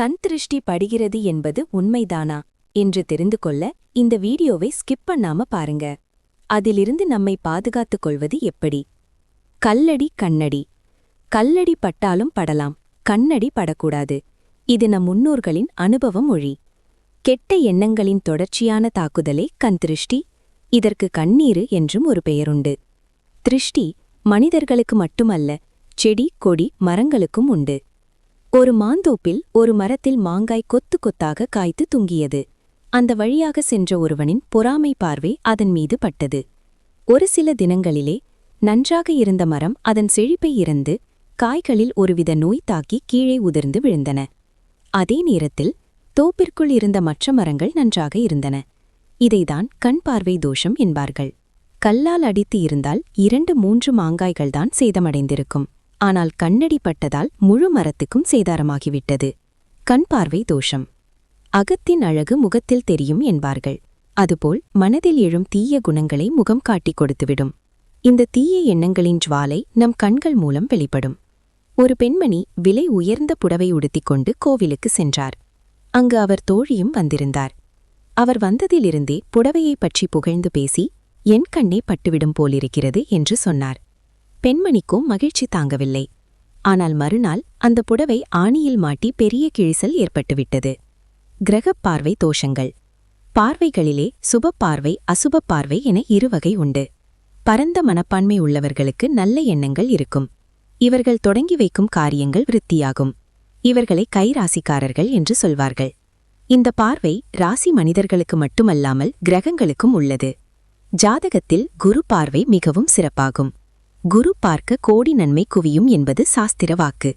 கண் திருஷ்டி படுகிறது என்பது உண்மைதானா என்று தெரிந்து கொள்ள இந்த வீடியோவை ஸ்கிப் பண்ணாம பாருங்க. அதிலிருந்து நம்மை பாதுகாத்துக் கொள்வது எப்படி? கல்லடி கண்ணடி. கல்லடி பட்டாலும் படலாம் கண்ணடி படக்கூடாது. இது நம் முன்னோர்களின் அனுபவ மொழி. கெட்ட எண்ணங்களின் தொடர்ச்சியான தாக்குதலே கண் திருஷ்டி. இதற்கு கண்ணீரு என்றும் ஒரு பெயருண்டு. திருஷ்டி மனிதர்களுக்கு மட்டுமல்ல செடி கொடி மரங்களுக்கும் உண்டு. ஒரு மாந்தோப்பில் ஒரு மரத்தில் மாங்காய் கொத்து கொத்தாக காய்த்து துங்கியது. அந்த வழியாக சென்ற ஒருவனின் பொறாமை பார்வை அதன் மீது பட்டது. ஒரு சில தினங்களிலே நன்றாக இருந்த மரம் அதன் செழிப்பை இறந்து காய்களில் ஒருவித நோய் தாக்கி கீழே உதிர்ந்து விழுந்தன. அதே நேரத்தில் தோப்பிற்குள் இருந்த மற்ற மரங்கள் நன்றாக இருந்தன. இதைதான் கண் பார்வை தோஷம் என்பார்கள். கல்லால் அடித்து இருந்தால் இரண்டு மூன்று மாங்காய்கள்தான் சேதமடைந்திருக்கும். ஆனால் கண்ணடி பட்டதால் முழு மரத்துக்கும் சேதாரமாகிவிட்டது. கண் பார்வை தோஷம். அகத்தின் அழகு முகத்தில் தெரியும் என்பார்கள். அதுபோல் மனதில் எழும் தீய குணங்களை முகம் காட்டிக் கொடுத்துவிடும். இந்த தீய எண்ணங்களின் ஜுவாலை நம் கண்கள் மூலம் வெளிப்படும். ஒரு பெண்மணி விலை உயர்ந்த புடவை உடுத்திக் கொண்டு கோவிலுக்கு சென்றார். அங்கு அவர் தோழியும் வந்திருந்தார். அவர் வந்ததிலிருந்தே புடவையைப் பற்றி புகழ்ந்து பேசி என் கண்ணே பட்டுவிடும் போலிருக்கிறது என்று சொன்னார். பெண்மணிக்கும் மகிழ்ச்சி தாங்கவில்லை. ஆனால் மறுநாள் அந்த புடவை ஆணியில் மாட்டி பெரிய கிழிசல் ஏற்பட்டுவிட்டது. கிரகப் பார்வை தோஷங்கள். பார்வைகளிலே சுபப் பார்வை அசுபப் பார்வை என இருவகை உண்டு. பரந்த மனப்பான்மை உள்ளவர்களுக்கு நல்ல எண்ணங்கள் இருக்கும். இவர்கள் தொடங்கி வைக்கும் காரியங்கள் விருத்தியாகும். இவர்களை கைராசிக்காரர்கள் என்று சொல்வார்கள். இந்த பார்வை ராசி மனிதர்களுக்கு மட்டுமல்லாமல் கிரகங்களுக்கும் உள்ளது. ஜாதகத்தில் குரு பார்வை மிகவும் சிறப்பாகும். குரு பார்க்க கோடி நன்மை குவியும் என்பது சாஸ்திர வாக்கு.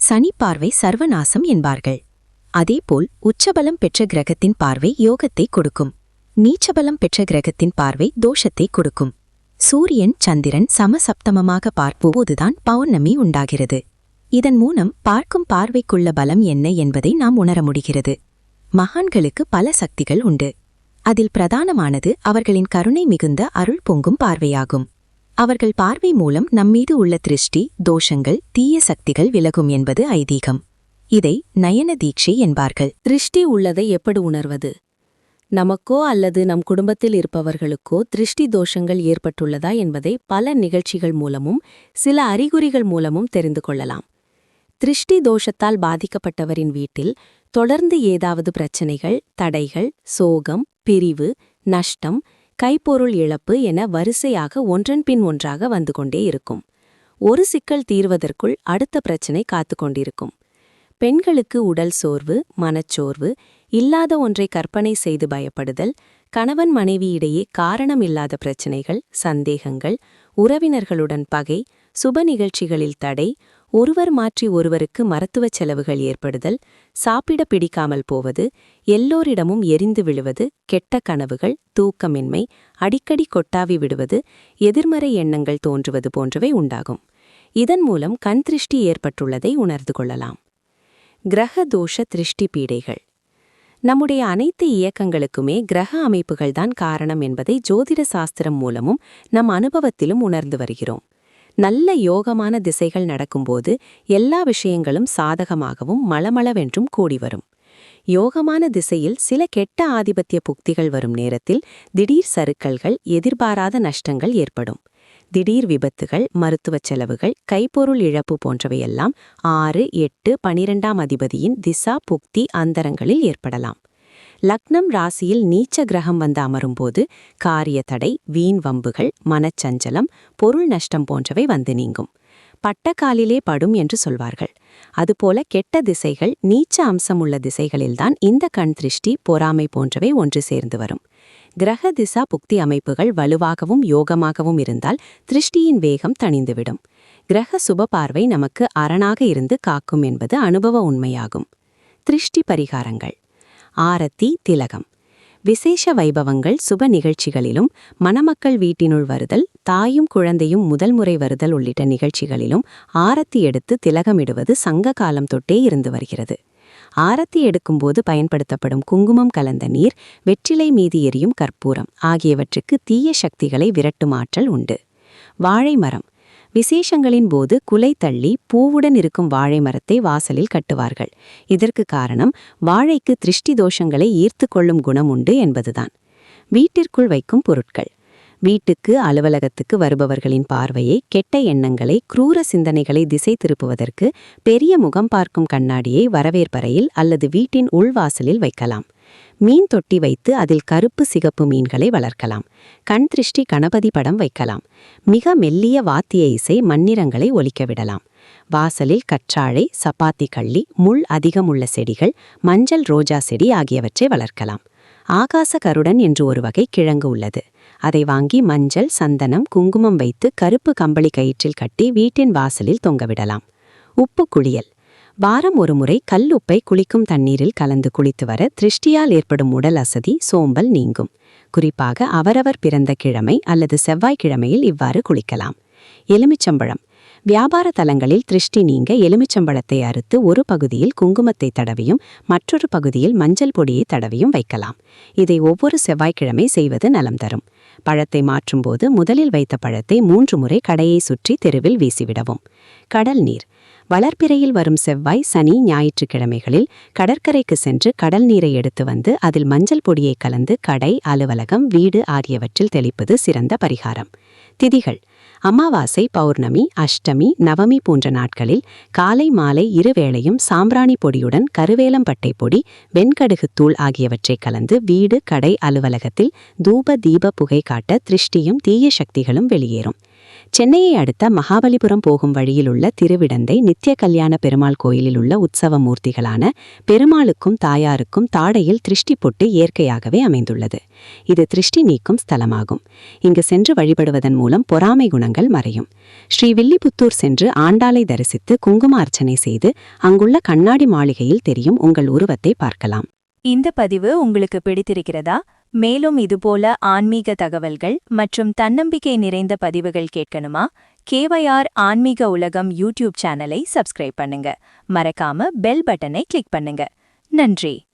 சனி பார்வை சர்வநாசம் என்பார்கள். அதேபோல் உச்சபலம் பெற்ற கிரகத்தின் பார்வை யோகத்தை கொடுக்கும். நீச்சபலம் பெற்ற கிரகத்தின் பார்வை தோஷத்தை கொடுக்கும். சூரியன் சந்திரன் சமசப்தமமாக பார்ப்போதுதான் பௌர்ணமி உண்டாகிறது. இதன் மூலம் பார்க்கும் பார்வைக்குள்ள பலம் என்ன என்பதை நாம் உணர முடிகிறது. மகான்களுக்கு பல சக்திகள் உண்டு. அதில் பிரதானமானது அவர்களின் கருணை மிகுந்த அருள் பொங்கும் பார்வையாகும். அவர்கள் பார்வை மூலம் நம்மீது உள்ள திருஷ்டி தோஷங்கள் தீய சக்திகள் விலகும் என்பது ஐதீகம். இதை நயன தீட்சை என்பார்கள். திருஷ்டி உள்ளதை எப்படி உணர்வது? நமக்கோ அல்லது நம் குடும்பத்தில் இருப்பவர்களுக்கோ திருஷ்டி தோஷங்கள் ஏற்பட்டுள்ளதா என்பதை பல நிகழ்ச்சிகள் மூலமும் சில அறிகுறிகள் மூலமும் தெரிந்து கொள்ளலாம். திருஷ்டி தோஷத்தால் பாதிக்கப்பட்டவரின் வீட்டில் தொடர்ந்து ஏதாவது பிரச்சனைகள் தடைகள் சோகம் பிரிவு நஷ்டம் கைப்பொருள் இழப்பு என வரிசையாக ஒன்றன் பின் ஒன்றாக வந்து கொண்டே இருக்கும். ஒரு சிக்கல் தீர்வதற்குள் அடுத்த பிரச்சனை காத்து கொண்டிருக்கும். பெண்களுக்கு உடல் சோர்வு மனச்சோர்வு இல்லாத ஒன்றை கற்பனை செய்து பயப்படுதல் கணவன் மனைவியிடையே காரணமில்லாத பிரச்சனைகள் சந்தேகங்கள் உறவினர்களுடன் பகை சுப நிகழ்ச்சிகளில் தடை ஒருவர் மாற்றி ஒருவருக்கு மருத்துவச் செலவுகள் ஏற்படுதல் சாப்பிட பிடிக்காமல் போவது எல்லோரிடமும் எரிந்து விழுவது கெட்ட கனவுகள் தூக்கமின்மை அடிக்கடி கொட்டாவி விடுவது எதிர்மறை எண்ணங்கள் தோன்றுவது போன்றவை உண்டாகும். இதன் மூலம் கண் திருஷ்டி ஏற்பட்டுள்ளதை உணர்ந்து கொள்ளலாம். கிரக தோஷ திருஷ்டி பீடைகள். நம்முடைய அனைத்து இயக்கங்களுக்குமே கிரக அமைப்புகள்தான் காரணம் என்பதை ஜோதிட சாஸ்திரம் மூலமும் நம் அனுபவத்திலும் உணர்ந்து வருகிறோம். நல்ல யோகமான திசைகள் நடக்கும்போது எல்லா விஷயங்களும் சாதகமாகவும் மளமளவென்றும் கூடி வரும் யோகமான திசையில் சில கெட்ட ஆதிபத்திய புக்திகள் வரும் நேரத்தில் திடீர் சறுக்கல்கள் எதிர்பாராத நஷ்டங்கள் ஏற்படும். திடீர் விபத்துகள் மருத்துவச் செலவுகள் கைப்பொருள் இழப்பு போன்றவையெல்லாம் ஆறு எட்டு பனிரெண்டாம் அதிபதியின் திசா புக்தி அந்தரங்களில் ஏற்படலாம். லக்னம் ராசியில் நீச்ச கிரகம் வந்து அமரும்போது காரிய தடை வீண் வம்புகள் மனச்சஞ்சலம் பொருள் நஷ்டம் போன்றவை வந்து நீங்கும். பட்டக்காலிலே படும் என்று சொல்வார்கள். அதுபோல கெட்ட திசைகள் நீச்ச அம்சமுள்ள திசைகளில்தான் இந்த கண் திருஷ்டி பொறாமை போன்றவை ஒன்று சேர்ந்து வரும். கிரக திசா புக்தி அமைப்புகள் வலுவாகவும் யோகமாகவும் இருந்தால் திருஷ்டியின் வேகம் தணிந்துவிடும். கிரக சுப பார்வை நமக்கு அரணாக இருந்து காக்கும் என்பது அனுபவ உண்மையாகும். திருஷ்டி பரிகாரங்கள். ஆரத்தி திலகம். விசேஷ வைபவங்கள் சுப நிகழ்ச்சிகளிலும் மணமக்கள் வீட்டினுள் வருதல் தாயும் குழந்தையும் முதல் முறை வருதல் உள்ளிட்ட நிகழ்ச்சிகளிலும் ஆரத்தி எடுத்து திலகமிடுவது சங்க காலம் தொட்டே இருந்து வருகிறது. ஆரத்தி எடுக்கும்போது பயன்படுத்தப்படும் குங்குமம் கலந்த நீர் வெற்றிலை மீது எரியும் கற்பூரம் ஆகியவற்றுக்கு தீய சக்திகளை விரட்டும் ஆற்றல் உண்டு. வாழை மரம் விசேஷங்களின் போது குலை தள்ளி பூவுடன் இருக்கும் வாழை மரத்தை வாசலில் கட்டுவார்கள். இதற்கு காரணம் வாழைக்கு திருஷ்டி தோஷங்களை ஈர்த்து கொள்ளும் குணம் உண்டு என்பதுதான். வீட்டிற்குள் வைக்கும் பொருட்கள். வீட்டுக்கு அலுவலகத்துக்கு வருபவர்களின் பார்வையை கெட்ட எண்ணங்களை குரூர சிந்தனைகளை திசை திருப்புவதற்கு பெரிய முகம் பார்க்கும் கண்ணாடியை வரவேற்பறையில் அல்லது வீட்டின் உள்வாசலில் வைக்கலாம். மீன் தொட்டி வைத்து அதில் கருப்பு சிகப்பு மீன்களை வளர்க்கலாம். கண் திருஷ்டி கணபதி படம் வைக்கலாம். மிக மெல்லிய வாத்திய இசை மண்ணிறங்களை ஒலிக்க விடலாம். வாசலில் கற்றாழை சப்பாத்தி கள்ளி முள் அதிகமுள்ள செடிகள் மஞ்சள் ரோஜா செடி ஆகியவற்றை வளர்க்கலாம். ஆகாச கருடன் என்று ஒரு வகை கிழங்கு உள்ளது. அதை வாங்கி மஞ்சள் சந்தனம் குங்குமம் வைத்து கருப்பு கம்பளி கயிற்றில் கட்டி வீட்டின் வாசலில் தொங்கவிடலாம் உப்பு குளியல். வாரம் ஒரு முறை கல்லுப்பை குளிக்கும் தண்ணீரில் கலந்து குளித்து வர திருஷ்டியால் ஏற்படும் உடல் அசதி சோம்பல் நீங்கும். குறிப்பாக அவரவர் பிறந்த கிழமை அல்லது செவ்வாய்க்கிழமையில் இவ்வாறு குளிக்கலாம். எலுமிச்சம்பழம். வியாபார தலங்களில் திருஷ்டி நீங்க எலுமிச்சம்பழத்தை அறுத்து ஒரு பகுதியில் குங்குமத்தை தடவியும் மற்றொரு பகுதியில் மஞ்சள் பொடியை தடவியும் வைக்கலாம். இதை ஒவ்வொரு செவ்வாய்க்கிழமை செய்வது நலம் தரும். பழத்தை மாற்றும்போது முதலில் வைத்த பழத்தை மூன்று முறை கடையை சுற்றி தெருவில் வீசிவிடவும். கடல் நீர். வளர்ப்பிறையில் வரும் செவ்வாய் சனி ஞாயிற்றுக்கிழமைகளில் கடற்கரைக்கு சென்று கடல் நீரை எடுத்து வந்து அதில் மஞ்சள் பொடியை கலந்து கடை அலுவலகம் வீடு ஆகியவற்றில் தெளிப்பது சிறந்த பரிகாரம். திதிகள். அமாவாசை பௌர்ணமி அஷ்டமி நவமி போன்ற நாட்களில் காலை மாலை இருவேளையும் சாம்பிராணி பொடியுடன் கருவேலம்பட்டை பொடி வெண்கடுகுத் தூள் ஆகியவற்றை கலந்து வீடு கடை அலுவலகத்தில் தூப தீப புகை காட்ட திருஷ்டியும் தீய சக்திகளும் வெளியேறும். சென்னையை அடுத்த மகாபலிபுரம் போகும் வழியில் உள்ள திருவிடந்தை நித்திய கல்யாண பெருமாள் கோயிலில் உள்ள உற்சவ மூர்த்திகளான பெருமாளுக்கும் தாயாருக்கும் தாடையில் திருஷ்டி பொட்டு இயற்கையாகவே அமைந்துள்ளது. இது திருஷ்டி நீக்கும் ஸ்தலமாகும். இங்கு சென்று வழிபடுவதன் மூலம் பொறாமை குணங்கள் மறையும். ஸ்ரீ வில்லிபுத்தூர் சென்று ஆண்டாளை தரிசித்து குங்கும அர்ச்சனை செய்து அங்குள்ள கண்ணாடி மாளிகையில் தெரியும் உங்கள் உருவத்தை பார்க்கலாம். இந்த பதிவு உங்களுக்கு பிடித்திருக்கிறதா? மேலும் இதுபோல ஆன்மீக தகவல்கள் மற்றும் தன்னம்பிக்கை நிறைந்த பதிவுகள் கேட்கணுமா? கேவைஆர் ஆன்மீக உலகம் யூடியூப் சேனலை சப்ஸ்கிரைப் பண்ணுங்க. மறக்காம பெல் பட்டனை கிளிக் பண்ணுங்க. நன்றி.